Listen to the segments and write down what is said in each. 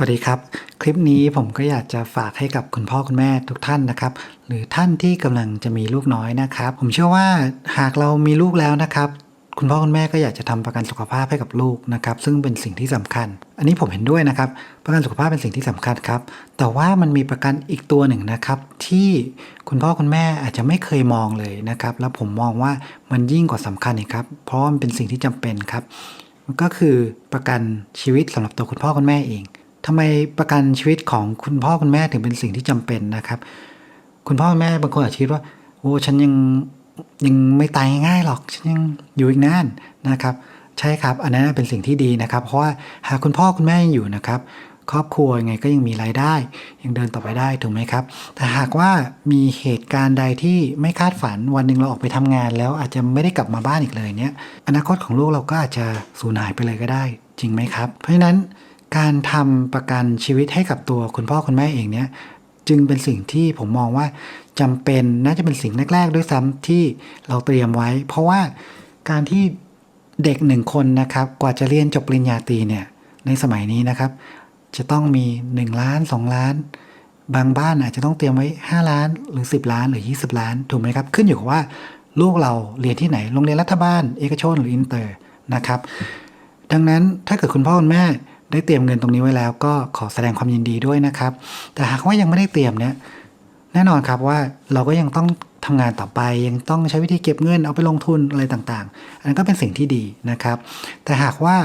สวัสดีครับ คลิปนี้ผมก็อยากจะฝากให้กับคุณพ่อคุณแม่ทุกท่านนะครับ หรือท่านที่กำลังจะมีลูกน้อยนะครับ ผมเชื่อว่าหากเรามีลูกแล้วนะครับ คุณพ่อคุณแม่ก็อยากจะทำประกันสุขภาพให้กับลูกนะครับ ซึ่งเป็นสิ่งที่สำคัญ อันนี้ผมเห็นด้วยนะครับ ประกันสุขภาพเป็นสิ่งที่สำคัญครับ แต่ว่ามันมีประกันอีกตัวหนึ่งนะครับ ที่คุณพ่อคุณแม่อาจจะไม่เคยมองเลยนะครับ แล้วผมมองว่ามันยิ่งกว่าสำคัญครับ เพราะมันเป็นสิ่งที่จำเป็นครับ ก็คือประกันชีวิตสำหรับตัวคุณพ่อคุณแม่เอง ทำไมประกันชีวิตของคุณพ่อคุณแม่ถึงเป็นสิ่งที่จำเป็นนะครับ คุณพ่อคุณแม่บางคนอาจจะคิดว่า โอ้ฉันยังยังไม่ตายง่ายๆหรอก ฉันยังอยู่อีกนานนะครับ ใช่ครับ อันนั้นเป็นสิ่งที่ดีนะครับ เพราะว่าหากคุณพ่อคุณแม่ยังอยู่นะครับ ครอบครัวยังไงก็ยังมีรายได้ ยังเดินต่อไปได้ถูกไหมครับ แต่หากว่ามีเหตุการณ์ใดที่ไม่คาดฝันวันหนึ่งเราออกไปทำงาน แล้วอาจจะไม่ได้กลับมาบ้านอีกเลยเนี่ยอนาคตของลูกเราก็อาจจะสูญหายไปเลยก็ได้ จริงไหมครับ เพราะฉะนั้น การทำประกันชีวิตให้กับตัวคุณพ่อคุณแม่เองเนี่ยจึงเป็นสิ่งที่ผมมองว่าจำเป็นน่าจะเป็นสิ่งแรก ๆ ด้วยซ้ำที่เราเตรียมไว้ เพราะว่าการที่เด็กหนึ่งคนนะครับ กว่าจะเรียนจบปริญญาตรีเนี่ยในสมัยนี้นะครับ จะต้องมี 1 ล้าน 2 ล้าน บางบ้านอาจจะต้องเตรียมไว้ 5 ล้านหรือ 10 ล้านหรือ 20 ล้าน ถูกไหมครับ ขึ้นอยู่กับว่าลูกเราเรียนที่ไหนโรงเรียนรัฐบาล เอกชนหรืออินเตอร์นะครับ ดังนั้นถ้าเกิดคุณพ่อคุณแม่ ได้เตรียมเงินตรงนี้ไว้แล้วก็ขอแสดงความยินดีด้วยนะครับ แต่หากว่ายังไม่ได้เตรียมเนี่ยแน่นอนครับว่าเราก็ยังต้องทำงานต่อไป ยังต้องใช้วิธีเก็บเงินเอาไปลงทุนอะไรต่างๆ อันนั้นก็เป็นสิ่งที่ดีนะครับ แต่หากว่า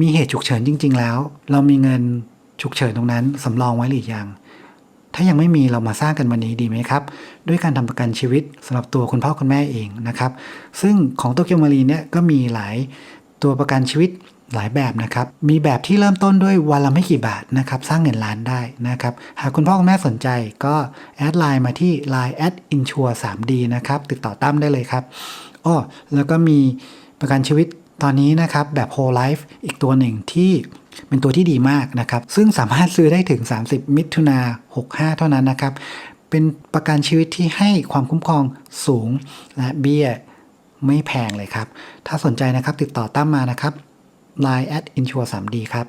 มีเหตุฉุกเฉินจริง ๆ แล้ว เรามีเงินฉุกเฉินตรงนั้นสำรองไว้หรือยังถ้ายังไม่มีเรามาสร้างกันวันนี้ดีไหมครับ ด้วยการทำประกันชีวิตสำหรับตัวคุณพ่อคุณแม่เองนะครับ ซึ่งของโตเกียวมารีเนี่ยก็มีหลายตัวประกันชีวิต หลายแบบนะครับ มีแบบที่เริ่มต้นด้วยวันละไม่กี่บาทนะครับ สร้างเงินล้านได้นะครับ หากคุณพ่อคุณแม่สนใจก็แอดไลน์มาที่ Line at insure 3D นะครับ ติดต่อตั้มได้เลยครับอ้อแล้วก็มีประกันชีวิตตอนนี้นะครับ แบบ whole life อีกตัวหนึ่งที่เป็นตัวที่ดีมากนะครับ ซึ่งสามารถซื้อได้ถึง 30 มิถุนา65 เท่านั้นนะครับ เป็นประกันชีวิตที่ให้ความคุ้มครองสูงและเบี้ยไม่แพงเลยครับ ถ้าสนใจนะครับติดต่อตั้มมานะครับ Line at insure 3D ครับ